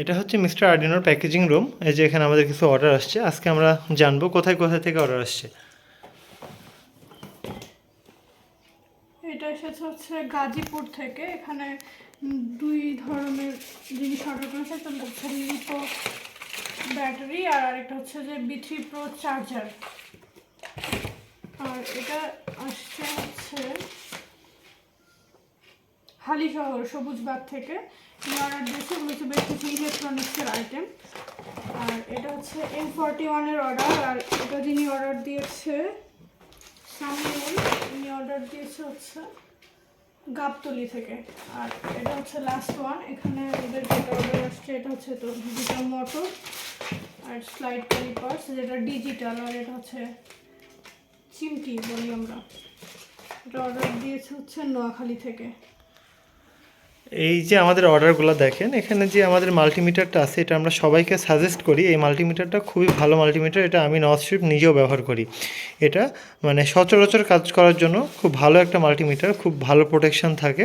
এটা হচ্ছে mister আর্ডিনোর packaging room, এই যে এখানে আমাদের কিছু অর্ডার আসছে। আজকে আমরা জানব কোথায় কোথায় থেকে অর্ডার আসছে। এটা এসেছে হচ্ছে গাজীপুর থেকে। এখানে দুই ধরনের জিনিস অর্ডার করেছে, একটা হচ্ছে লিপো ব্যাটারি আর আরেকটা হচ্ছে যে বি থ্রি প্রো চার্জার আর এটা আসছে হচ্ছে হালিশহর সবুজবাগ থেকে। অর্ডার দিয়েছে হচ্ছে বেশ ইলেকট্রনিক্সের আইটেম আর এটা হচ্ছে এম ফর্টি ওয়ানের অর্ডার আর এটা যিনি অর্ডার দিয়েছে সামিউল উনি অর্ডার দিয়েছে হচ্ছে গাবতলি থেকে। আর এটা হচ্ছে লাস্ট ওয়ান এখানে ওদের যেটা অর্ডার আসছে, এটা হচ্ছে তো ডিজিটাল মোটর আর স্লাইড ক্যালিপার্স যেটা ডিজিটাল আর এটা হচ্ছে চিমটি বলি আমরা। এটা অর্ডার দিয়েছে হচ্ছে নোয়াখালী থেকে। এই যে আমাদের অর্ডারগুলো দেখেন, এখানে যে আমাদের মাল্টিমিটারটা আছে, এটা আমরা সবাইকে সাজেস্ট করি, এই মাল্টিমিটারটা খুবই ভালো মাল্টিমিটার এটা আমি নস্ট্রিপ নিজেও ব্যবহার করি। এটা মানে সচরাচর কাজ করার জন্য খুব ভালো একটা মাল্টিমিটার খুব ভালো প্রোটেকশন থাকে।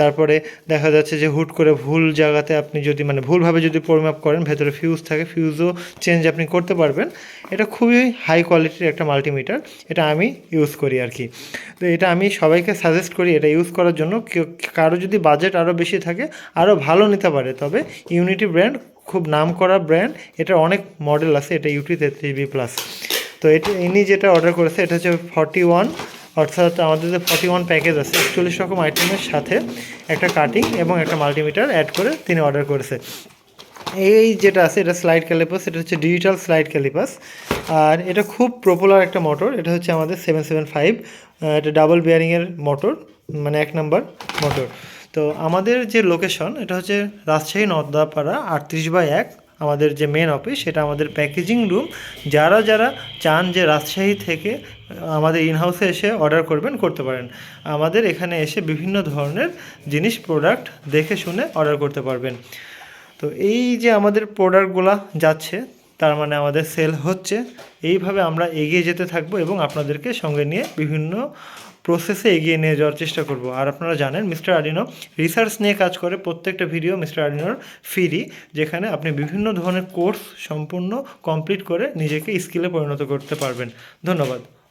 তারপরে দেখা যাচ্ছে যে হুট করে ভুল জায়গাতে আপনি যদি মানে ভুলভাবে যদি পরিমাপ করেন, ভেতরে ফিউজ থাকে ফিউজও চেঞ্জ আপনি করতে পারবেন। এটা খুবই হাই কোয়ালিটির একটা মাল্টিমিটার এটা আমি ইউজ করি আর কি। তো এটা আমি সবাইকে সাজেস্ট করি, এটা ইউজ করার জন্য কারও যদি বাজেট আরও বেশি থাকে আরও ভালো নিতে পারে। তবে ইউনিটি ব্র্যান্ড খুব নাম করা ব্র্যান্ড এটার অনেক মডেল আছে, এটা ইউটি তেত্রিশ বি প্লাস তো এটা, ইনি যেটা অর্ডার করেছে, এটা হচ্ছে ফর্টি ওয়ান অর্থাৎ আমাদের যে ফর্টি ওয়ান প্যাকেজ আছে, একচল্লিশ রকম আইটেমের সাথে একটা কাটিং এবং একটা মাল্টিমিটার অ্যাড করে তিনি অর্ডার করেছে। এই যেটা আছে, এটা স্লাইড ক্যালিপাস এটা হচ্ছে ডিজিটাল স্লাইড ক্যালিপাস আর এটা খুব পপুলার একটা মোটর এটা হচ্ছে আমাদের সেভেন সেভেন ফাইভ এটা ডাবল বিয়ারিংয়ের মোটর মানে এক নাম্বার মোটর তো আমাদের যে লোকেশন এটা হচ্ছে রাজশাহী নর্দাপাড়া আটত্রিশ বাই এক, আমাদের যে মেন অফিস সেটা আমাদের প্যাকেজিং রুম যারা যারা চান যে রাজশাহী থেকে আমাদের ইনহাউসে এসে অর্ডার করবেন, করতে পারেন। আমাদের এখানে এসে বিভিন্ন ধরনের জিনিস প্রোডাক্ট দেখে শুনে অর্ডার করতে পারবেন। তো এই যে আমাদের প্রোডাক্টগুলো যাচ্ছে, তার মানে আমাদের সেল হচ্ছে, এইভাবে আমরা এগিয়ে যেতে থাকব এবং আপনাদেরকে সঙ্গে নিয়ে বিভিন্ন প্রসেসে এগিয়ে নিয়ে যাওয়ার চেষ্টা করব। আর আপনারা জানেন মিস্টার আডিনো রিসার্চ নিয়ে কাজ করে প্রত্যেকটা ভিডিও মিস্টার আডিনোর ফ্রি যেখানে আপনি বিভিন্ন ধরনের কোর্স সম্পূর্ণ কমপ্লিট করে নিজেকে স্কিলে পরিণত করতে পারবেন। ধন্যবাদ।